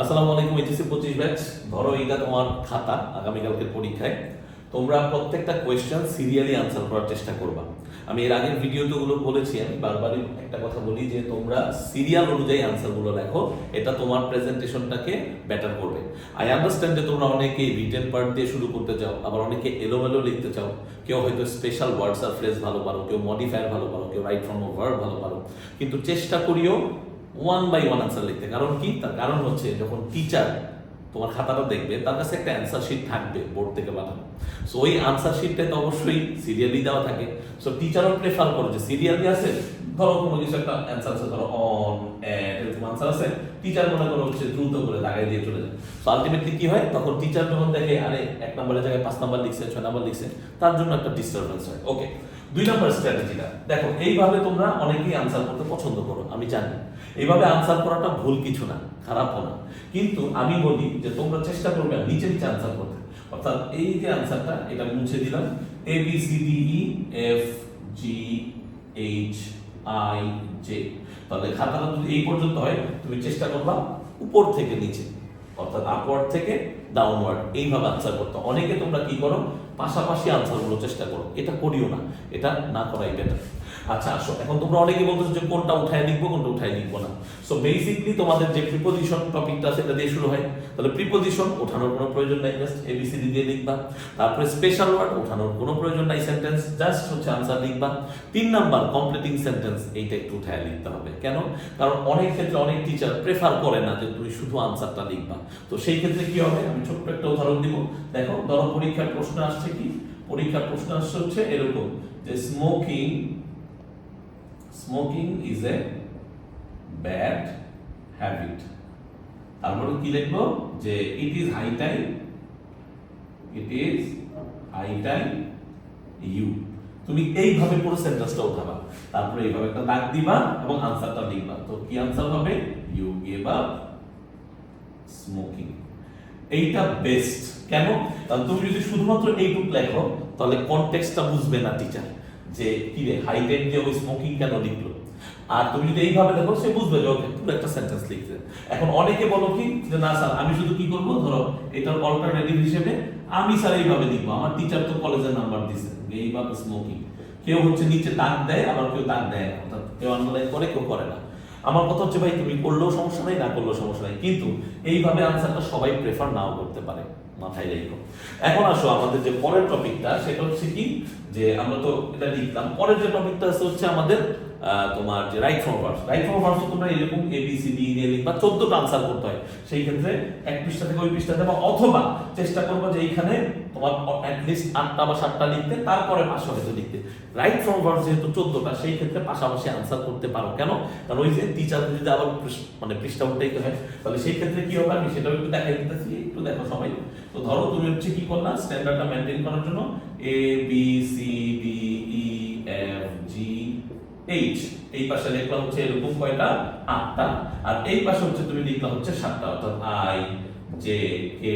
আসসালামু আলাইকুম এইচএসসি পঁচিশ ব্যাচ, ধরো এইটা তোমার খাতা আগামীকালকের পরীক্ষায়। তোমরা প্রত্যেকটা কোয়েশ্চেন সিরিয়ালি আনসার করার চেষ্টা করবা। আমি এর আগের ভিডিওতেগুলো বলেছি, আমি বারবারই একটা কথা বলি যে তোমরা সিরিয়াল অনুযায়ী আনসারগুলো লেখো এটা তোমার প্রেজেন্টেশনটাকে বেটার করবে। আই আন্ডারস্ট্যান্ড যে তোমরা অনেকে রিটেন পার্ট দিয়ে শুরু করতে চাও, আবার অনেকে এলোমেলো লিখতে চাও। কেউ হয়তো স্পেশাল ওয়ার্ডস আর ফ্রেজ ভালো পারো, কেউ মডিফায়ার ভালো পারো, কেউ রাইট ফ্রম ভার্ব ভালো পারো। কিন্তু চেষ্টা করিও ওয়ান বাই ওয়ান আনসার লিখতে। কারণ কি? তার কারণ হচ্ছে, যখন টিচার তোমার খাতাটা দেখবে, তার কাছে একটা অ্যান্সার শিট থাকবে বোর্ড থেকে পাঠানো। সো ওই আনসার শিটটা তো অবশ্যই সিরিয়ালি দেওয়া থাকে। সো টিচারও প্রেফার করো যে সিরিয়ালি আছে, ধরো কোনো কিছু একটা অ্যান্সার আছে, ধরো অন এরকম আনসার আছে টিচার মনে করো হচ্ছে দ্রুত করে লাগাই দিয়ে চলে যায়। সো আলটিমেটলি কি হয়? তখন টিচার যখন দেখে, আরে, এক নম্বরের জায়গায় পাঁচ নাম্বার লিখছে, ছয় নাম্বার লিখছে, তার জন্য একটা ডিস্টারবেন্স হয়। ওকে দুই নম্বর স্ট্র্যাটেজিটা। দেখো, এইভাবে তোমরা অনেকেই আনসার করতে পছন্দ করো, আমি জানি। এইভাবে আনসার করাটা ভুল কিছু না, খারাপও না। কিন্তু আমি বলি যে, তোমরা চেষ্টা করবে নিচে নিচে আনসার করতে। অর্থাৎ এই যে আনসারটা এটা মুছে দিলাম। A B C D E F G H I J তাহলে খাতাটা যদি এই পর্যন্ত হয়, তুমি চেষ্টা করবা উপর থেকে নিচে। অর্থাৎ আপওয়ার্ড থেকে ডাউনওয়ার্ড এইভাবে আনসার করতে। অনেকে তোমরা কি করো পাশাপাশি আনসারগুলো চেষ্টা করো। এটা করিও না। এটা না করাই বেটার আচ্ছা আসো। এখন তোমরা অনেকে বলতেছো যে কোনটা উঠায় লিখব, কোনটা উঠায় লিখব না। সো বেসিকলি তোমাদের যে প্রিপোজিশন টপিকটা সেটা দিয়ে শুরু হয়। তাহলে প্রিপোজিশন ওঠানোর কোনো প্রয়োজন নাই জাস্ট এবিসিডি দিয়ে লিখবা। তারপরে স্পেশাল ওয়ার্ড ওঠানোর কোনো প্রয়োজন নাই সেন্টেন্স জাস্ট হচ্ছে আনসার লিখবা। তিন নাম্বার কমপ্লিটিং সেন্টেন্স এইটা একটু উঠায় লিখতে হবে। কেন? কারণ অনেক ক্ষেত্রে অনেক টিচার প্রেফার করে না যে তুমি শুধু আনসারটা লিখবা। তো সেই ক্ষেত্রে কি হবে? আমি ছোট্ট একটা উদাহরণ দিব। দেখো, ধরো পরীক্ষার প্রশ্ন আসছে কি? পরীক্ষার প্রশ্ন আসছে হচ্ছে এরকম যে smoking smoking is a bad habit তারপরে কি লিখব? যে it is high time it is high time you তুমি এইভাবে পুরো সেন্টেন্সটা উঠাবা। তারপরে এইভাবে একটা দাগ দিবা এবং আনসারটা লিখবা। তো কি আনসার হবে? ইউ গেভ আপ স্মোকিং এইটা বেস্ট কেন? তুমি যদি শুধুমাত্র এইটুক লেখো, তাহলে কনটেক্সটটা বুঝবে না টিচার যে কি রে হাই টাইম দিয়ে ওই স্মোকিং কেন লিখলো আর তুমি যদি এইভাবে দেখো, সে বুঝবে যে ওকে পুরো একটা সেন্টেন্স লিখছে। এখন অনেকে বলো কি, যে, না স্যার আমি শুধু কি করব? ধরো, এটার অল্টারনেটিভ হিসেবে আমি স্যার এইভাবে লিখব। আমার টিচার তো কলেজের নাম্বার দিছে, এইভাবে স্মোকিং কেউ হচ্ছে নিচে দাগ দেয়, আবার কেউ দাগ দেয় না। অর্থাৎ কেউ আন্ডারলাইন করে, কেউ করে না। আমার কথা হচ্ছে, ভাই, তুমি করলেও সমস্যা নাই, না করলেও সমস্যা নাই। কিন্তু এইভাবে আনসারটা সবাই প্রেফার নাও করতে পারে, মাথায় রেখো। এখন আসো, আমাদের যে পরের টপিকটা সেটা হচ্ছে কি, যে আমরা তো এটা লিখলাম, পরের যে টপিকটা হচ্ছে আমাদের তোমার যে right from verse right from verse তোমরা এরকম এ বি সি ডি দিয়ে লিখবা চোদ্দটা আনসার করতে হয়। সেই ক্ষেত্রে এক পৃষ্ঠা থেকে ওই পৃষ্ঠা দেবা অথবা চেষ্টা করব যে এইখানে তোমার অ্যাটলিস্ট আটটা বা সাতটা লিখতে তারপরে পাশে হয়তো লিখতে। রাইট ফ্রম ভার্স যেহেতু চোদ্দটা, সেই ক্ষেত্রে পাশাপাশি আনসার করতে পারো। কেন? কারণ ওই যে টিচার যদি আবার মানে পৃষ্ঠা উল্টাইতে হয়, তাহলে সেই ক্ষেত্রে কি হবে? আমি সেটাও একটু দেখাই দিতেছি, একটু দেখো সবাই। তো ধরো তুমি হচ্ছে কি করলা? স্ট্যান্ডার্ডটা মেনটেন করার জন্য A B C D E H এই পাশে লেখা হচ্ছে এরকম কয়টা? আটটা। আর এই পাশে হচ্ছে তুমি লিখলা হচ্ছে সাতটা, অর্থাৎ আই জে কে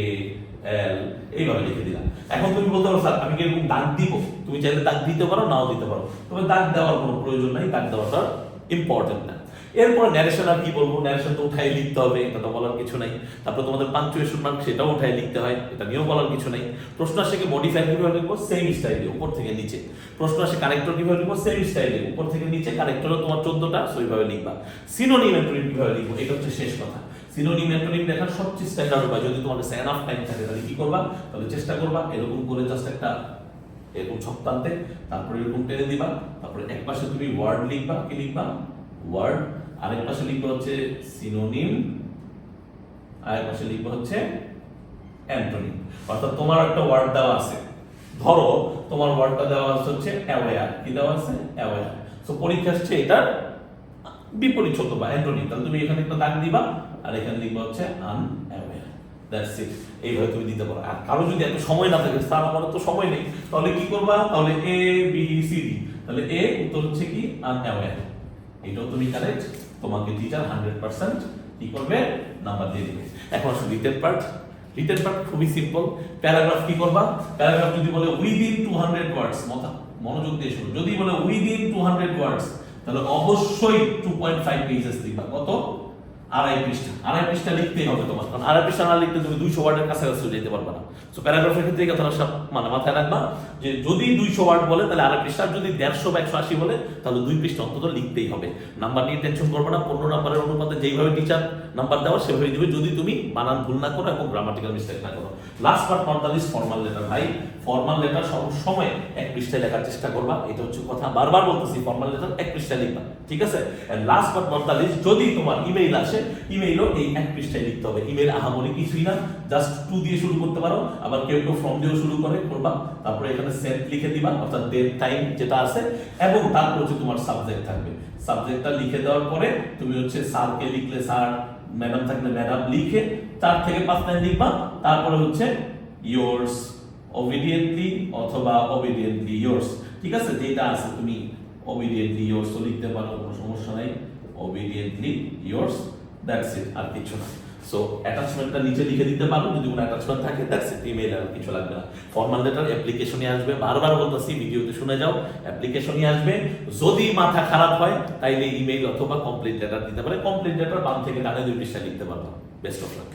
এল এইভাবে লিখে দিলাম এখন তুমি বলতে পারো, স্যার, আমি কি এরকম দাগ দিব? তুমি চাইলে দাগ দিতে পারো, নাও দিতে পারো। তবে দাগ দেওয়ার কোনো প্রয়োজন নাই, দাগ দেওয়াটা ইম্পর্টেন্ট না। এরপরে ন্যারেশন আর কি বলব? ন্যারেশন তো উঠাই লিখতে হবে, এটা তো বলার কিছু নাই। তারপর তোমাদের পাঞ্চুয়েশন মার্ক সেটাও উঠাই লিখতে হয়, এটা নিয়েও বলার কিছু নাই। প্রশ্ন আসে মডিফাই কীভাবে লিখব? সেম স্টাইলে উপর থেকে নিচে। প্রশ্ন আসে কারেক্টর কীভাবে লিখব? সেম স্টাইলে উপর থেকে নিচে কারেক্টরও তোমার চোদ্দটা সো এইভাবে লিখবা। সিনোনিম অ্যান্টোনিম কীভাবে লিখব? এটা হচ্ছে শেষ কথা। সিনোনিম অ্যান্টোনিম লেখার সবচেয়ে স্ট্যান্ডার্ড উপায়, যদি তোমার কাছে টাইম থাকে, তাহলে কি করবা? তাহলে চেষ্টা করবা, এরকম করে জাস্ট একটা এরকম ছক তারপরে এরকম টেনে দিবা, তারপরে এক পাশে তুমি ওয়ার্ড লিখবা, কি লিখবা? ওয়ার্ড আরেক পাশে লিখবা হচ্ছে সিনোনিম আরেক পাশে লিখবা হচ্ছে অ্যান্টোনিম অর্থাৎ তোমার একটা ওয়ার্ড দেওয়া আছে। ধরো, তোমার ওয়ার্ডটা দেওয়া আছে হচ্ছে অ্যাওয়ার কি দেওয়া আছে? অ্যাওয়ার সো পরীক্ষা আসছে এটার বিপরীত শব্দ বা অ্যান্টোনিম তাহলে তুমি এখানে একটা দাগ দিবা, আর এখানে লিখবা হচ্ছে আনঅ্যাওয়ার দ্যাটস ইট এইভাবে তুমি দিতে পারো। আর কারও যদি এত সময় না থাকে, স্যার আমার তো সময় নেই, তাহলে কি করবা? তাহলে এ বি সি ডি তাহলে এ উত্তর হচ্ছে কি? আনঅ্যাওয়ার এটাও তুমি কারেক্ট তোমাকে টিচার হান্ড্রেড পার্সেন্ট কি করবে নাম্বার দিয়ে দেবে। এখন আসলে রিটেন পার্ট রিটেন পার্ট খুবই সিম্পল প্যারাগ্রাফ কি করবা? প্যারাগ্রাফ যদি বলে উইদিন টু হান্ড্রেড ওয়ার্ডস মনোযোগ দিয়ে শুনো। যদি বলে উইদিন টু হান্ড্রেড ওয়ার্ডস তাহলে অবশ্যই টু পয়েন্ট ফাইভ পেজেস লিখবা। কত? আড়াই পৃষ্ঠা। আড়াই পৃষ্ঠা লিখতেই হবে তোমার। কারণ আড়াই পৃষ্ঠা না লিখতে তুমি দুইশো ওয়ার্ডের কাছাকাছি যেতে পারবে না। সো প্যারাগ্রাফের ক্ষেত্রে এই কথাটা সব মানে মাথায় রাখবা যে যদি দুইশো ওয়ার্ড বলে, তাহলে আড়াই পৃষ্ঠা যদি দেড়শো বা একশো আশি বলে, তাহলে দুই পৃষ্ঠা অন্তত লিখতেই হবে। নাম্বার নিয়ে টেনশন করবে না, পনেরো নাম্বারের অনুপাতে যেইভাবে টিচার নাম্বার দেওয়া সেভাবে দিবে। যদি তুমি বানান ভুল না করো এবং গ্রামাটিক্যাল মিস্টেক না করো। Last but not the formal letter ভাই ফর্মাল লেটার সব সময় এক পৃষ্ঠায় লেখার চেষ্টা করবা। এটা হচ্ছে কথা। বারবার বলতেছি ফর্মাল লেটার এক পৃষ্ঠায় লিখবা। ঠিক আছে? লাস্ট বাট নট যদি তোমার ইমেইল আসে ইমেইলও এই এক পৃষ্ঠায় লিখতে হবে। ইমেইল আহামরি কিছুই না জাস্ট টু দিয়ে শুরু করতে পারো। আবার কেউ কেউ ফর্ম দিয়েও শুরু করে, করবা। তারপরে এখানে সেন্ট লিখে দিবা, অর্থাৎ ডেট টাইম যেটা আছে, এবং তারপর হচ্ছে তোমার সাবজেক্ট থাকবে। সাবজেক্টটা লিখে দেওয়ার পরে তুমি হচ্ছে স্যারকে লিখলে স্যার ম্যাডাম থাকলে ম্যাডাম লিখে, চার থেকে পাঁচ লাইন লিখবা। তারপরে হচ্ছে yours, obediently অথবা obediently ইয়োর্স ঠিক আছে? যেটা আছে তুমি yours তো লিখতে পারো, কোনো সমস্যা নাই। obediently yours দ্যাটস ইট আর কিছু না। সো অ্যাটাচমেন্টটা নিচে লিখে দিতে পারো, যদি কোনো অ্যাটাচমেন্ট থাকে দ্যাটস ইট ইমেল আর কিছু লাগবে না। ফর্মাল লেটার অ্যাপ্লিকেশনে আসবে। বারবার বলতেছি, ভিডিওতে শুনে যাও অ্যাপ্লিকেশনে আসবে। যদি মাথা খারাপ হয়, তাইলে ইমেইল অথবা কমপ্লেন লেটার দিতে পারে। কমপ্লেন লেটার বাম থেকে ডানে দুই পৃষ্ঠা লিখতে পারব। Best of luck